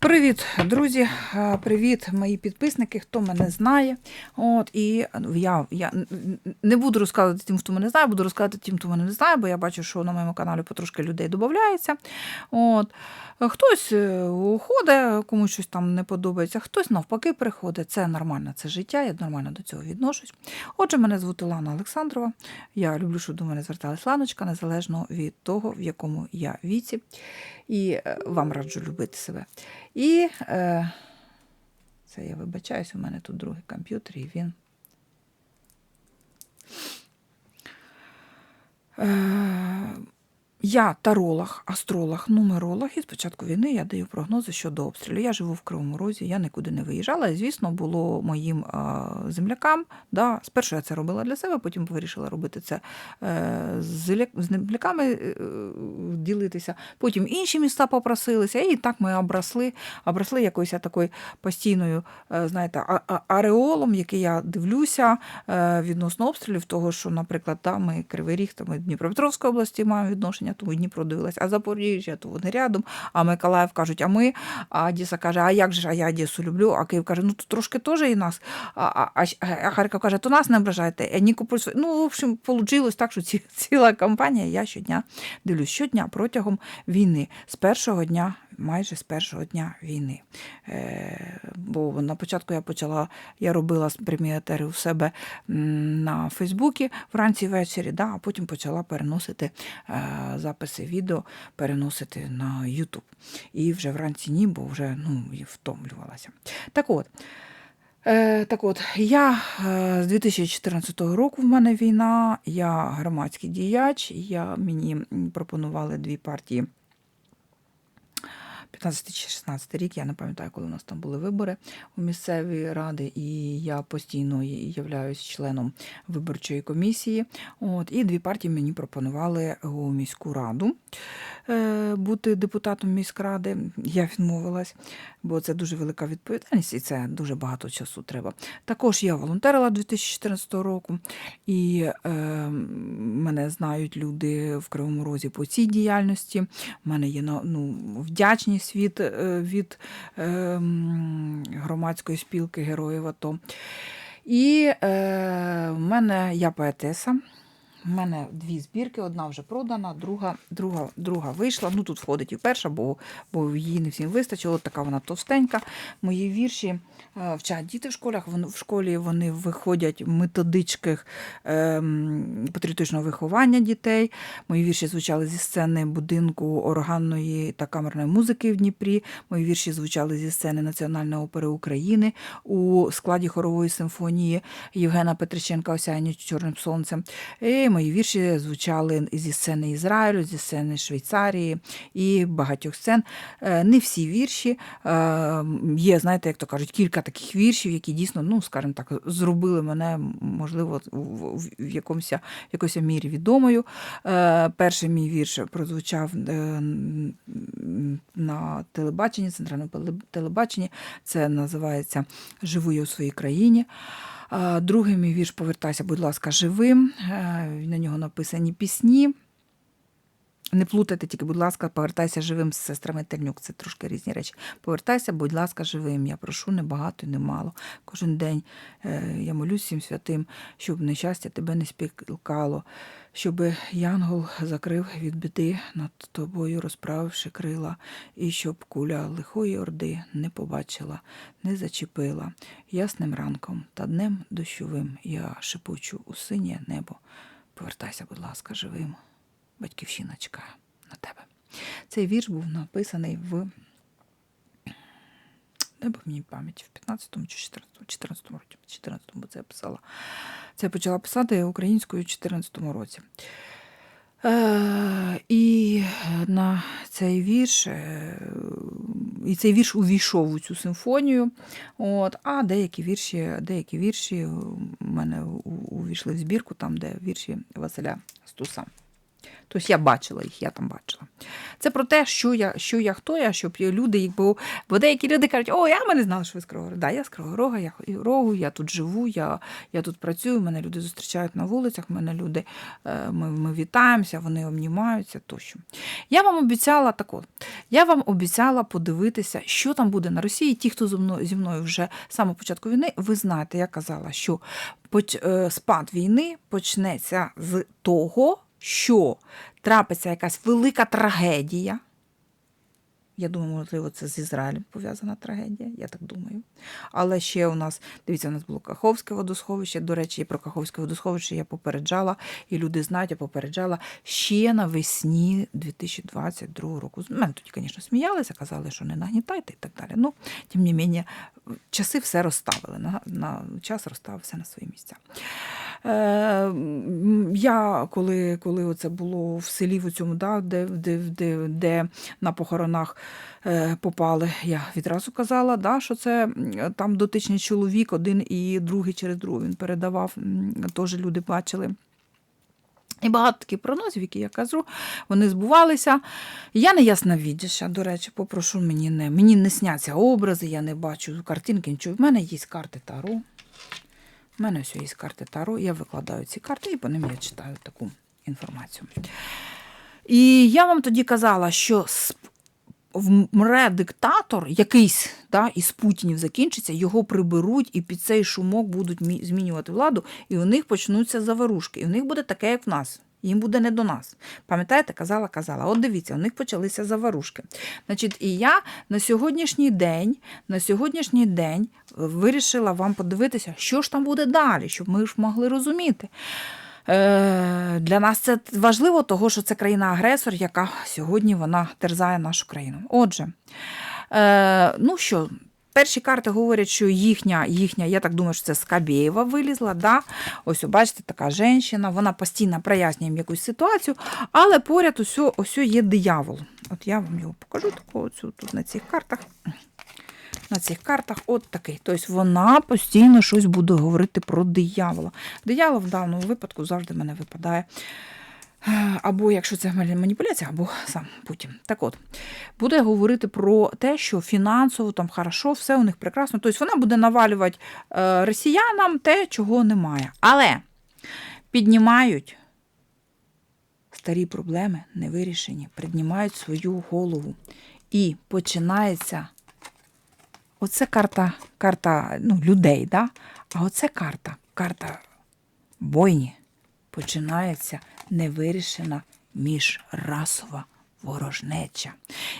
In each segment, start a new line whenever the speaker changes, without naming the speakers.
Привіт, друзі! Привіт, мої підписники, хто мене знає. От і я, я не буду розказувати тим, хто мене знає, буду розказувати тим, хто мене не знає, бо я бачу, що на моєму каналі потрошки людей додається. От. Хтось е, уходить, комусь щось там не подобається, хтось навпаки приходить. Це нормально, це життя, я нормально до цього відношусь. Отже, мене звуть Лана Олександрова. Я люблю, щоб до мене зверталась Ланочка, незалежно від того, в якому я віці. І е, вам раджу любити себе. І е, це я вибачаюсь, у мене тут другий комп'ютер, і він. Е, я таролог, астролог, нумеролог, і з початку війни я даю прогнози щодо обстрілу. Я живу в Кривому Розі, я нікуди не виїжджала. Звісно, було моїм землякам. Да, спершу я це робила для себе, потім вирішила робити це е, з земляками е, ділитися. Потім інші міста попросилися, і так ми обросли, обросли якоюсь такою постійною, е, знаєте, ареолом, який я дивлюся відносно обстрілів, того, що, наприклад, да, ми Кривий Ріг, то ми Дніпропетровської області маємо відношення, тому Дніпро дивилась, а Запоріжжя, то вони рядом, а Миколаїв кажуть, а ми, а Одеса каже, а як же а я Одесу люблю, а Київ каже, ну то трошки теж і нас, а, а, а, Харків каже, то нас не ображайте, а Нікополь, ну, в общем, вийшло так, що ці, ціла кампанія, я щодня дивлюсь, щодня протягом війни, з першого дня, майже з першого дня війни. Е, бо на початку я почала, я робила прямі етери у себе на Фейсбуці вранці ввечері, да, а потім почала переносити е, записи відео, переносити на Ютуб. І вже вранці ні, бо вже ну, втомлювалася. Так от. Е, так от, я з 2014 року в мене війна, я громадський діяч, я, мені пропонували дві партії 15 чи 16 рік, я не пам'ятаю, коли у нас там були вибори у місцеві ради, і я постійно являюсь членом виборчої комісії. От, і дві партії мені пропонували у міську раду е, бути депутатом міськради. Я відмовилась, бо це дуже велика відповідальність, і це дуже багато часу треба. Також я волонтерила 2014 року, і е, мене знають люди в Кривому Розі по цій діяльності. У мене є ну, вдячність від, е, від е, громадської спілки героїв АТО. І е, в мене я поетеса. У мене дві збірки, одна вже продана, друга, друга, друга вийшла. Ну тут входить і перша, бо, бо її не всім вистачило. От така вона товстенька. Мої вірші е, вчать діти в школах. В школі вони виходять в методичках ем, патріотичного виховання дітей. Мої вірші звучали зі сцени будинку органної та камерної музики в Дніпрі. Мої вірші звучали зі сцени Національної опери України у складі хорової симфонії Євгена Петриченка Осяяння Чорним сонцем. І мої вірші звучали зі сцени Ізраїлю, зі сцени Швейцарії і багатьох сцен. Е, Не всі вірші. Е, Є, знаєте, як то кажуть, кілька таких віршів, які дійсно, ну, скажімо так, зробили мене, можливо, в, якомусь, в якоїсь мірі відомою. Е, Перший мій вірш прозвучав на телебаченні, центральному телебаченні. Це називається Живу я у своїй країні. Другий мій вірш Повертайся, будь ласка, живим. Е, На нього написані пісні. Не плутайте тільки, будь ласка, повертайся живим з сестрами Тернюк. Це трошки різні речі. Повертайся, будь ласка, живим. Я прошу не багато не мало. Кожен день е, я молюсь всім святим, щоб нещастя тебе не спіткало, щоб янгол закрив від біди над тобою, розправивши крила, і щоб куля лихої орди не побачила, не зачепила. Ясним ранком та днем дощовим я шепочу у синє небо. Повертайся, будь ласка, живим. Батьківщина чекає на тебе. Цей вірш був написаний в не в мені пам'яті, в 15-му чи 14-му, 14 році. В 14-му, бо це я писала. Це я почала писати українською в 14-му році. Е, і на цей вірш, е, і цей вірш увійшов у цю симфонію. От, а деякі вірші, деякі вірші у мене увійшли в збірку, там, де вірші Василя Стуса. Тобто я бачила їх, я там бачила. Це про те, що я, що я хто я, щоб люди, якби, бо деякі люди кажуть, о, я не знала, що ви з Кривого Рогу. Да, я з Кривого Рога, я рогу, я тут живу, я, я тут працюю, мене люди зустрічають на вулицях, мене люди, е, ми, ми вітаємося, вони обнімаються тощо. Я вам обіцяла так от, я вам обіцяла подивитися, що там буде на Росії. Ті, хто зі мною, зі мною вже з самого початку війни, ви знаєте, я казала, що е, спад війни почнеться з того, що трапиться якась велика трагедія. Я думаю, можливо, це з Ізраїлем пов'язана трагедія, я так думаю. Але ще у нас, дивіться, у нас було Каховське водосховище. До речі, про Каховське водосховище я попереджала, і люди знають, я попереджала ще навесні 2022 року. Мене тоді, звісно, сміялися, казали, що не нагнітайте і так далі. Ну, тим не менше, часи все розставили. На, на час розставився на свої місця. Е, я коли, коли оце було в селі в цьому, да, де, де, де, де на похоронах е, попали, я відразу казала, да, що це там дотичний чоловік, один і другий через другого він передавав, теж люди бачили. І багато таких прогнозів, які я кажу, вони збувалися. Я не ясновідяща, до речі, попрошу мені не мені не сняться образи, я не бачу картинки. Нічого. В мене є карти Таро. У мене ось є карти Таро, я викладаю ці карти і по ним я читаю таку інформацію. І я вам тоді казала, що вмре диктатор, якийсь да, із Путінів закінчиться, його приберуть і під цей шумок будуть змінювати владу, і у них почнуться заварушки. І у них буде таке, як в нас. Їм буде не до нас. Пам'ятаєте, казала, казала. От дивіться, у них почалися заворушки. Значить, і я на сьогоднішній день, на сьогоднішній день вирішила вам подивитися, що ж там буде далі, щоб ми ж могли розуміти. Е, Для нас це важливо, того, що це країна-агресор, яка сьогодні вона терзає нашу країну. Отже, е, ну що, перші карти говорять, що їхня, їхня, я так думаю, що це Скабєєва вилізла. Да? Ось, бачите, така жінка, вона постійно прояснює якусь ситуацію, але поряд усьо, усьо є диявол. От я вам його покажу таку, оцю, тут на цих картах. На цих картах от такий. Тобто вона постійно щось буде говорити про диявола. Диявол в даному випадку завжди мене випадає. Або якщо це маніпуляція, або сам Путін. Так от, буде говорити про те, що фінансово там хорошо, все у них прекрасно. Тобто вона буде навалювати е, росіянам те, чого немає. Але піднімають старі проблеми, не вирішені, піднімають свою голову. І починається Оце карта, карта ну, людей, да? а оце карта, карта бойні. Починається невирішена міжрасова ворожнеча.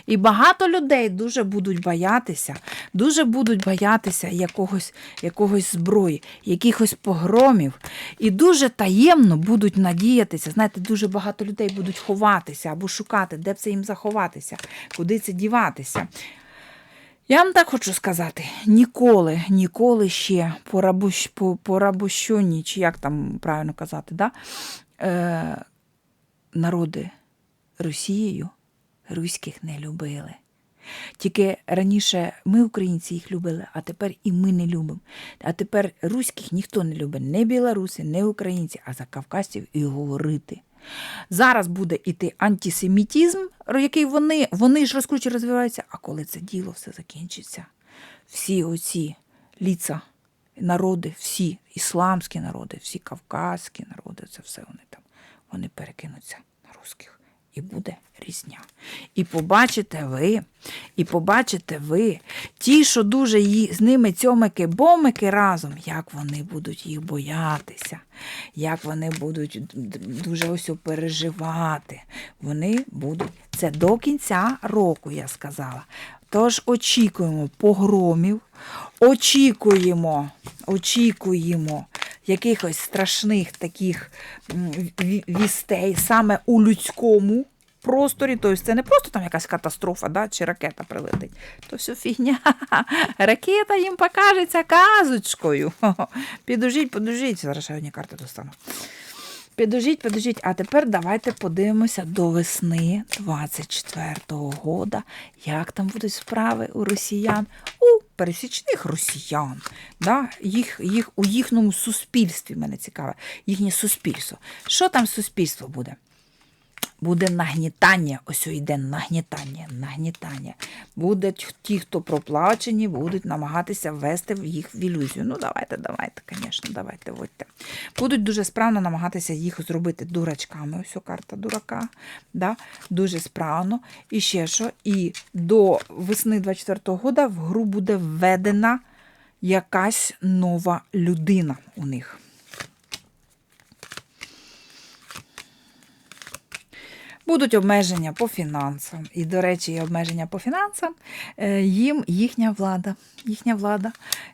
І багато людей дуже будуть боятися, дуже будуть боятися якогось, якогось зброї, якихось погромів. І дуже таємно будуть надіятися. Знаєте, дуже багато людей будуть ховатися або шукати, де б це їм заховатися, куди це діватися. Я вам так хочу сказати: ніколи, ніколи ще по, рабощ, по, по рабощоні, чи як там правильно казати, да? Е, народи Росією руських не любили. Тільки раніше ми, українці, їх любили, а тепер і ми не любимо. А тепер руських ніхто не любить, не білоруси, не українці, а за кавказців і говорити. Зараз буде іти антисемітізм, який вони, вони ж розкручують, розвиваються, а коли це діло все закінчиться, всі оці ліца, народи, всі ісламські народи, всі кавказькі народи, це все вони там, вони перекинуться на русських. І буде різня. І побачите ви, і побачите ви, ті, що дуже ї- з ними цьомики бомики разом, як вони будуть їх боятися, як вони будуть дуже ось переживати. Вони будуть це до кінця року, я сказала. Тож очікуємо погромів, очікуємо, очікуємо якихось страшних таких вістей саме у людському просторі. Тобто це не просто там якась катастрофа, да, чи ракета прилетить. То все фігня. Ракета їм покажеться казочкою. Підожіть, подожіть. Зараз ще одні карти достану. Підожіть, підожіть, а тепер давайте подивимося до весни 24-го года, як там будуть справи у росіян, у пересічних росіян, да? їх, їх, у їхньому суспільстві мене цікаве, їхнє суспільство. Що там суспільство буде? Буде нагнітання, ось йде нагнітання, нагнітання. Будуть ті, хто проплачені, будуть намагатися ввести їх в ілюзію. Ну, давайте, давайте, звісно, давайте, вводьте. Будуть дуже справно намагатися їх зробити дурачками. Ось карта дурака. Да? Дуже справно. І ще що? І до весни 24-го года в гру буде введена якась нова людина у них. Будуть обмеження по фінансам. І, до речі, обмеження по фінансам е, їм їхня влада. Їхня влада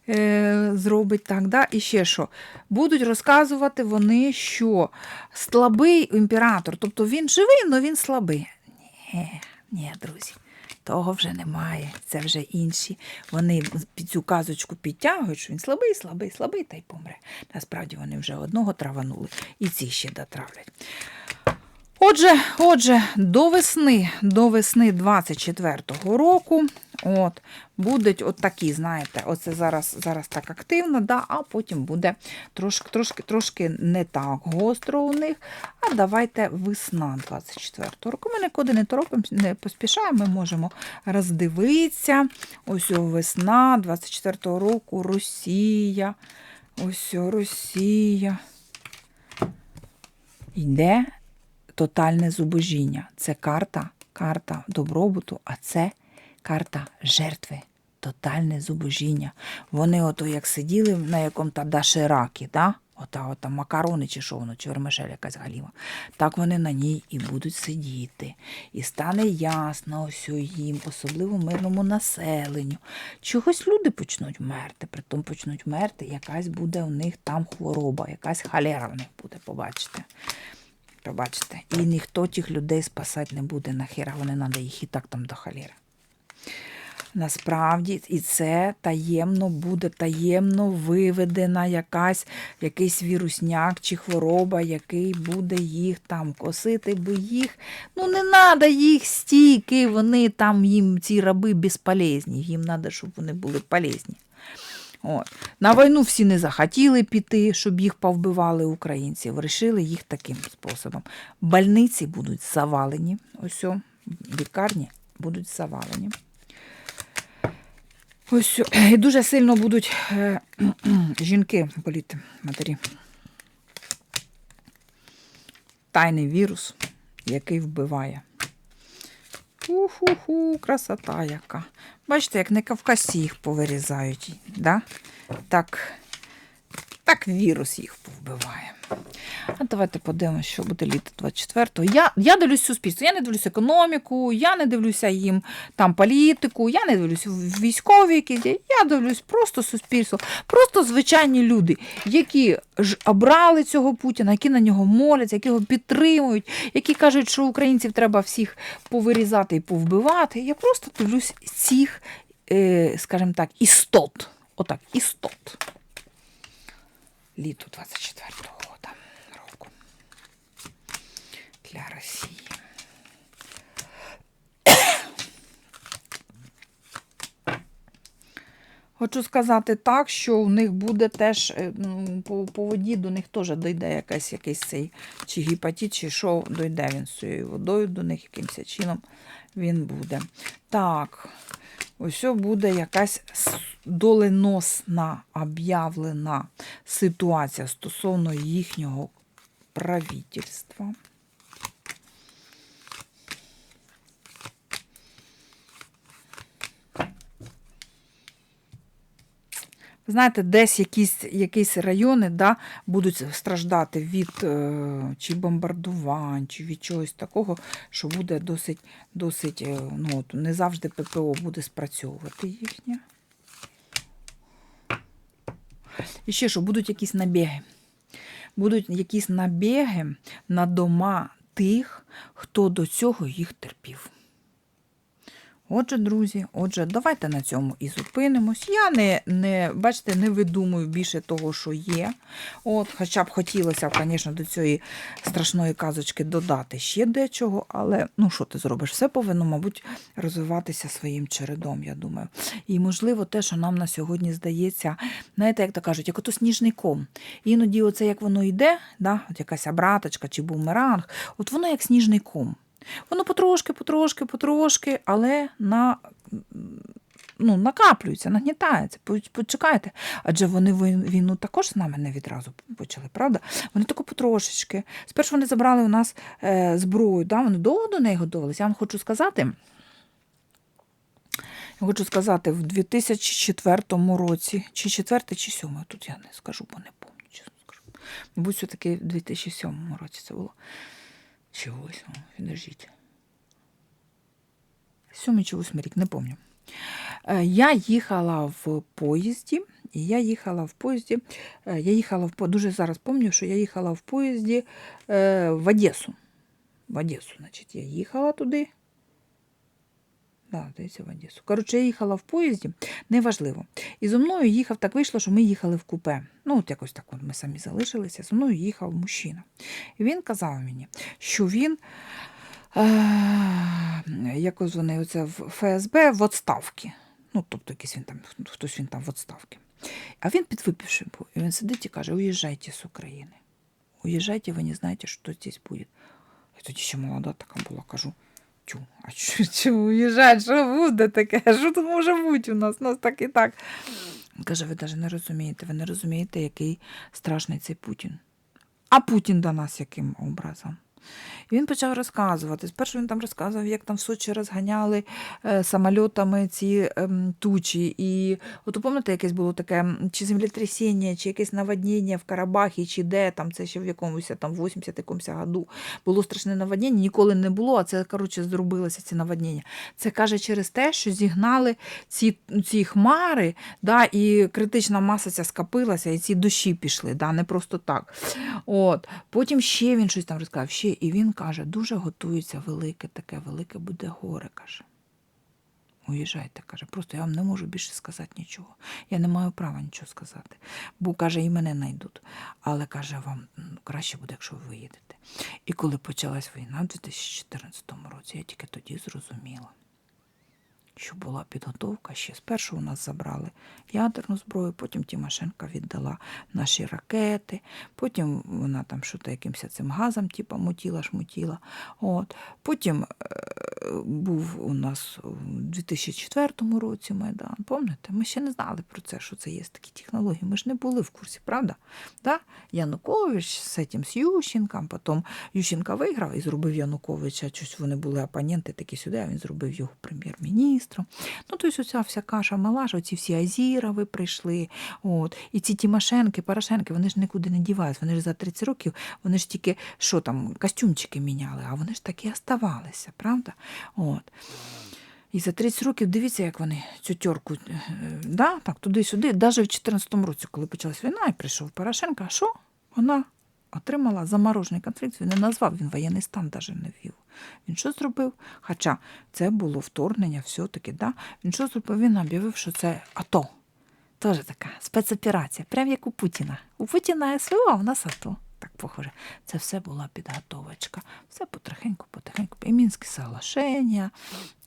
е, зробить так. Да? І ще що? Будуть розказувати вони, що слабий імператор, тобто він живий, але він слабий. Ні, ні, друзі. Того вже немає, це вже інші. Вони під цю казочку підтягують, що він слабий, слабий, слабий та й помре. Насправді вони вже одного траванули і ці ще дотравлять. Отже, отже, до весни, до весни 24-го року, от, будуть от такі, знаєте, оце зараз, зараз так активно, да, а потім буде трошки, трошки, трошки не так гостро у них. А давайте весна 24-го року. Ми нікуди не торопимо, не поспішаємо, ми можемо роздивитися. Ось весна 24-го року Росія. Ось Росія. Йде тотальне зубожіння. Це карта, карта добробуту, а це карта жертви. Тотальне зубожіння. Вони ото як сиділи на якому-то даширакі, да? ота, ота макарони чи що воно, чи вермишель якась галіва. Так вони на ній і будуть сидіти. І стане ясно ось їм, особливо мирному населенню. Чогось люди почнуть мерти, притом почнуть мерти, якась буде у них там хвороба, якась халера в них буде, побачите. Побачите, і ніхто тих людей спасати не буде нахера, вони треба їх і так там до халєри. Насправді, і це таємно буде таємно виведена якась, якийсь вірусняк чи хвороба, який буде їх там косити, бо їх, ну не треба їх стільки, вони там їм, ці раби безполезні, їм треба, щоб вони були полезні. От. На війну всі не захотіли піти, щоб їх повбивали українців. Рішили їх таким способом. Больниці будуть завалені. Ось, лікарні будуть завалені. Ось, і дуже сильно будуть е, жінки боліти, матері. Тайний вірус, який вбиває. Ху-ху-ху, красота яка. Бачите, як не кавкасі їх повирізають, да? так, так вірус їх повбиває. А давайте подивимося, що буде літо 24-го. Я я дивлюсь суспільство, я не дивлюсь економіку, я не дивлюся їм там політику, я не дивлюсь військові якісь. Я дивлюсь просто суспільство, просто звичайні люди, які ж обрали цього Путіна, які на нього моляться, які його підтримують, які кажуть, що українців треба всіх повирізати і повбивати. Я просто дивлюсь цих, е, скажімо так, істот. Отак, істот. Літо 24-го року для Росії. Хочу сказати так, що у них буде теж е, по, по воді до них теж дойде якась, якийсь цей чи гепатит, чи що дойде він з цією водою до них якимось чином він буде. Так, ось буде якась доленосна об'явлена ситуація стосовно їхнього правительства. Знаєте, десь якісь якісь райони да, будуть страждати від е, чи бомбардувань, чи від чогось такого, що буде досить, досить е, ну, от, не завжди ППО буде спрацьовувати їхнє. І ще що, будуть якісь набіги. Будуть якісь набіги на дома тих, хто до цього їх терпів. Отже, друзі, отже, давайте на цьому і зупинимось. Я не, не бачите, не видумую більше того, що є. От, Хоча б хотілося, звісно, до цієї страшної казочки додати ще дечого, але ну що ти зробиш? Все повинно, мабуть, розвиватися своїм чередом, я думаю. І, можливо, те, що нам на сьогодні здається, знаєте, як то кажуть, як ото сніжний ком. Іноді, оце як воно йде, да, от якась обраточка чи бумеранг, от воно як сніжний ком. Воно потрошки, потрошки, потрошки, але на, ну, накаплюється, нагнітається. Почекайте. Адже вони війну також з нами не відразу почали, правда? Вони тако потрошечки. Спершу вони забрали у нас е, зброю, да? вони довго до неї готувалися. Я вам хочу сказати. Я хочу сказати, в 2004 році, чи 4, чи 7, тут я не скажу, бо не пам'ятаю, чесно скажу. Мабуть, все-таки в 2007 році це було. Чи восьмому, підождіть. Сьомий чи восьмий рік, не пам'ятаю. Е, Я їхала в поїзді, і я їхала в поїзді. е, Я їхала в по- дуже зараз пам'ятаю, що я їхала в поїзді е, в Одесу. В Одесу, значить, я їхала туди. Да, здається, в Одесу. Коротше, я їхала в поїзді, неважливо. І зо мною їхав, так вийшло, що ми їхали в купе. Ну, от якось так ми самі залишилися. Зо мною їхав мужчина. І він казав мені, що він, е, якось вони оце в ФСБ в відставці. Ну, тобто якийсь він там, хтось він там в відставці. А він підвипивши був. І він сидить і каже: уїжджайте з України. Уїжджайте, ви не знаєте, що здесь буде. Я тоді ще молода така була, кажу. Тю, а чому уїжджати? Що буде таке? Що тут може бути у нас? Нас так і так. Каже, ви навіть не розумієте, ви не розумієте, який страшний цей Путін. А Путін до нас яким образом? І він почав розказувати. Спершу він там розказував, як там в Сочі розганяли е, самольотами ці ем, тучі. І от пам'ятаєте, якесь було таке, чи землетрясіння, чи якесь наводнення в Карабахі, чи де там, це ще в якомусь там 80 якомусь году було страшне наводнення, ніколи не було, а це, коротше, зробилося ці наводнення. Це каже через те, що зігнали ці, ці хмари, да, і критична маса ця скопилася, і ці дощі пішли, да, не просто так. От. Потім ще він щось там розказав, ще, і він каже, дуже готується велике таке, велике буде горе, каже. Уїжджайте, каже, просто я вам не можу більше сказати нічого. Я не маю права нічого сказати. Бо каже, і мене знайдуть. Але каже, вам краще буде, якщо ви виїдете. І коли почалась війна в 2014 році, я тільки тоді зрозуміла, що була підготовка ще. Спершу у нас забрали ядерну зброю, потім Тимошенко віддала наші ракети, потім вона там що якимось цим газом, типа мутіла, шмутіла. От. Потім е, був у нас у 2004 році Майдан. Пам'ятаєте? Ми ще не знали про це, що це є такі технології. Ми ж не були в курсі, правда? Да? Янукович з цим з Ющенком, потім Ющенка виграв і зробив Януковича. Щось вони були опоненти такі сюди, а він зробив його прем'єр-міністром. Ну, тобто оця вся каша мала, ж, оці всі Азірови прийшли. От. І ці Тимошенки, Порошенки, вони ж нікуди не діваються. Вони ж за 30 років, вони ж тільки що там, костюмчики міняли, а вони ж таки оставалися, правда? От. І за 30 років дивіться, як вони цю тьорку, е, да, туди-сюди, навіть в 2014 році, коли почалась війна, і прийшов Порошенко, а що? Вона отримала заморожений конфлікт, він не назвав, він воєнний стан навіть не ввів. Він що зробив? Хоча це було вторгнення, все-таки, да? він що зробив? Він об'явив, що це АТО. Теж така спецоперація, прям як у Путіна. У Путіна СВО, а у нас АТО. Так похоже. Це все була підготовочка. Все потихеньку, потихеньку. І Мінські соглашення.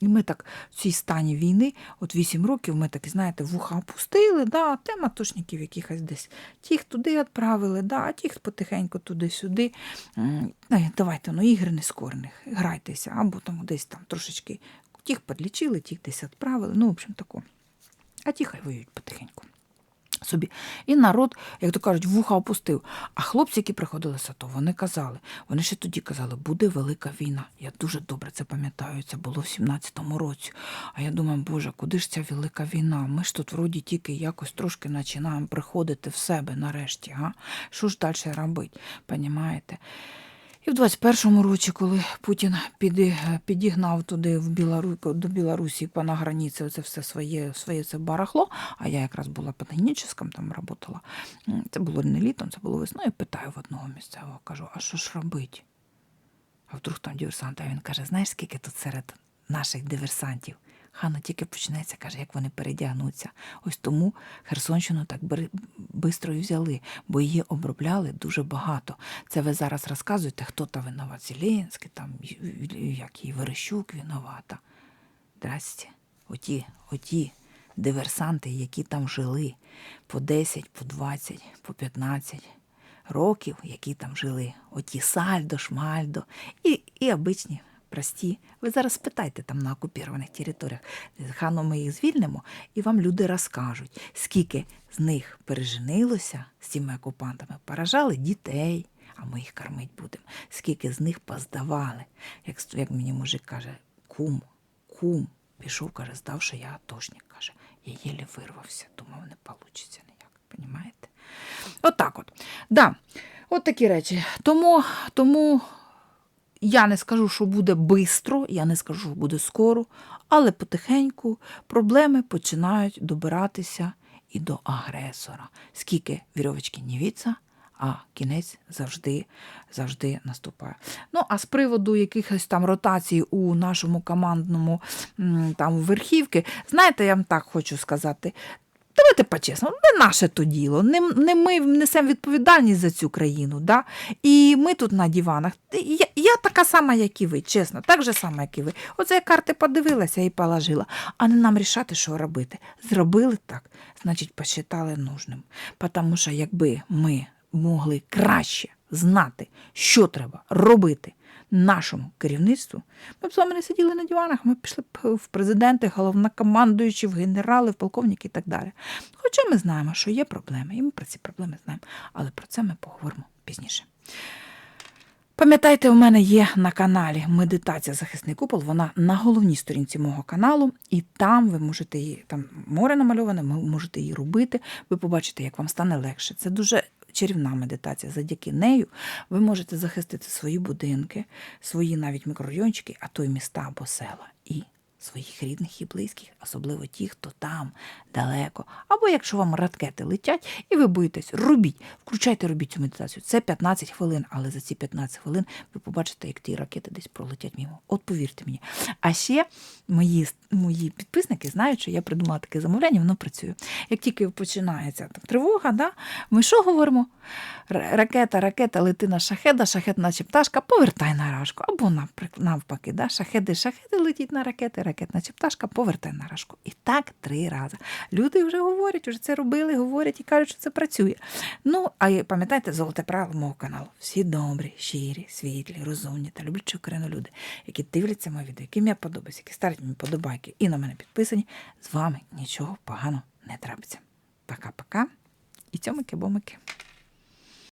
І ми так в цій стані війни, от вісім років, ми так, знаєте, вуха опустили, да, тема тошників якихось десь. Тих туди відправили, да, а тих потихеньку туди-сюди. Давайте, ну, ігри нескорених, грайтеся, або там десь там трошечки тих підлічили, тих десь відправили. Ну, в общем, тако. А ті хай воюють потихеньку. Собі. І народ, як то кажуть, вуха опустив. А хлопці, які приходили з АТО, вони казали, вони ще тоді казали, буде велика війна. Я дуже добре це пам'ятаю. Це було в 17-му році. А я думаю, Боже, куди ж ця велика війна? Ми ж тут вроді тільки якось трошки починаємо приходити в себе нарешті. Га? Що ж далі робити? Понімаєте? І в 21-му році, коли Путін піди- підігнав туди в Білору, до Білорусі по на границі оце все своє, своє це барахло, а я якраз була технічному там працювала. Це було не літом, це було весною. Питаю в одного місцевого, кажу, а що ж робить? А вдруг там диверсант, а він каже, знаєш, скільки тут серед наших диверсантів? Хана тільки почнеться, каже, як вони передягнуться. Ось тому Херсонщину так швидко і взяли, бо її обробляли дуже багато. Це ви зараз розказуєте, хто там винуват Зеленський, там як її Верещук винувата. Здрасте. Оті, оті диверсанти, які там жили по 10, по 20, по 15 років, які там жили, оті сальдо, шмальдо і, і обичні. Прості, ви зараз спитайте там на окупованих територіях. Хано ми їх звільнимо, і вам люди розкажуть, скільки з них переженилося з цими окупантами, поражали дітей, а ми їх кормити будемо. Скільки з них поздавали. Як, як мені мужик каже, кум, кум, пішов, каже, здав, що я атошник, каже, я єлі вирвався, думав, не вийде ніяк. Понімаєте? Отак от, от. Да. От такі речі. Тому, тому я не скажу, що буде бистро, я не скажу, що буде скоро, але потихеньку проблеми починають добиратися і до агресора. Скільки вірьовочки не віться, а кінець завжди завжди наступає. Ну, а з приводу якихось там ротацій у нашому командному там верхівки, знаєте, я вам так хочу сказати. Давайте по-чесному, не наше то діло, не не ми несемо відповідальність за цю країну. Да? І ми тут на диванах. Я я така сама, як і ви, чесно, так же сама, як і ви. Оце я карти подивилася і положила, а не нам рішати, що робити. Зробили так, значить, посчитали нужним. Тому що якби ми могли краще знати, що треба робити нашому керівництву, ми б з вами не сиділи на диванах, ми пішли б в президенти, головнокомандуючі, в генерали, в полковники і так далі. Хоча ми знаємо, що є проблеми, і ми про ці проблеми знаємо, але про це ми поговоримо пізніше. Пам'ятайте, у мене є на каналі Медитація Захисний купол. Вона на головній сторінці мого каналу, і там ви можете її, там море намальоване, ви можете її робити. Ви побачите, як вам стане легше. Це дуже чарівна медитація. Завдяки нею ви можете захистити свої будинки, свої навіть мікрорайончики, а то й міста або села. І своїх рідних і близьких, особливо ті, хто там далеко. Або якщо вам ракети летять і ви боїтесь, робіть, включайте, робіть цю медитацію. Це 15 хвилин, але за ці 15 хвилин ви побачите, як ті ракети десь пролетять мимо. От повірте мені. А ще мої мої підписники знають, що я придумала таке замовляння, воно працює. Як тільки починається там, тривога, да, ми що говоримо? Ракета, ракета, лети на шахеда, шахет, наче пташка, повертай на рашку. Або навпаки, да, шахеди, шахеди летіть на ракети, ракет, наче пташка, повертай на рашку. І так три рази. Люди вже говорять, вже це робили, говорять і кажуть, що це працює. Ну, а пам'ятайте, золоте правило мого каналу. Всі добрі, щирі, світлі, розумні та люблячі Україну люди, які дивляться моє відео, яким я подобаюся, які ставлять мені подобайки і на мене підписані. З вами нічого поганого не трапиться. Пока-пока. І цьомики-бомики.